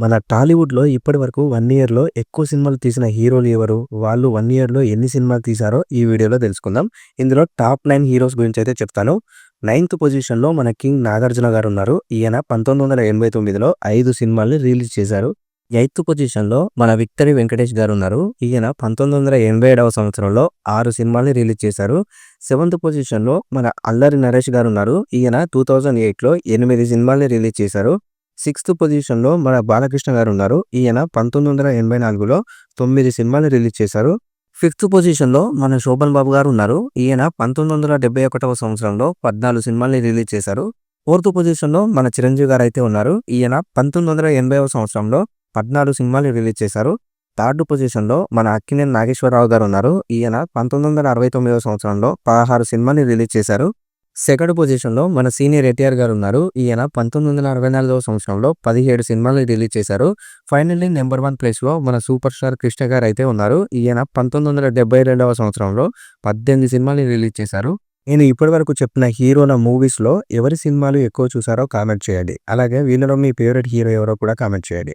మన టాలీవుడ్‌లో ఇప్పటి వరకు 1 ఇయర్‌లో ఎక్కువ సినిమాలు తీసిన హీరోలు ఎవరు? వాళ్ళు వన్ ఇయర్‌లో ఎన్ని సినిమాలు తీశారో ఈ వీడియోలో తెలుసుకుందాం. ఇందులో టాప్ నైన్ హీరోస్ గురించి అయితే చెప్తాను. నైన్త్ పొజిషన్‌లో మన కింగ్ నాగార్జున గారు ఉన్నారు ఈయన 1989లో 5 సినిమాల్ని రిలీజ్ చేశారు. ఎయిత్ పొజిషన్‌లో మన విక్టరీ వెంకటేష్ గారు ఉన్నారు ఈయన 1987వ సంవత్సరంలో ఆరు సినిమాల్ని రిలీజ్ చేశారు. సెవెంత్ పొజిషన్‌లో మన అల్లరి నరేష్ గారు ఉన్నారు ఈయన 2008లో 8 సినిమాల్ని రిలీజ్ చేశారు. సిక్స్త్ పొజిషన్‌లో మన బాలకృష్ణ గారు ఉన్నారు ఈయన పంతొమ్మిది వందల ఎనభై నాలుగులో తొమ్మిది సినిమాలు రిలీజ్ చేశారు. ఫిఫ్త్ పొజిషన్‌లో మన శోభన్ బాబు గారు ఉన్నారు ఈయన 1971వ సంవత్సరంలో 14 సినిమాల్ని రిలీజ్ చేశారు. ఫోర్త్ పొజిషన్‌లో మన చిరంజీవి గారు అయితే ఉన్నారు. ఈయన 1980వ సంవత్సరంలో పద్నాలుగు సినిమాలు రిలీజ్ చేశారు. థర్డ్ పొజిషన్‌లో మన అక్కినేని నాగేశ్వరరావు గారు ఉన్నారు ఈయన 1969వ సంవత్సరంలో పదహారు సినిమాని రిలీజ్ చేశారు. సెకండ్ పొజిషన్‌లో మన సీనియర్ ఎన్టీఆర్ గారున్నారు. ఈయన 1964వ సంవత్సరంలో పదిహేడు సినిమాలు రిలీజ్ చేశారు. ఫైనల్లీ నంబర్ వన్ ప్లేస్‌లో మన సూపర్ స్టార్ కృష్ణ గారు అయితే ఉన్నారు. ఈయన 1972వ సంవత్సరంలో పద్దెనిమిది సినిమాలు రిలీజ్ చేశారు. నేను ఇప్పటి వరకు చెప్పిన హీరోల మూవీస్‌లో ఎవరి సినిమాలు ఎక్కువ చూసారో కామెంట్ చేయండి. అలాగే వీళ్ళలో మీ ఫేవరెట్ హీరో ఎవరో కూడా కామెంట్ చేయండి.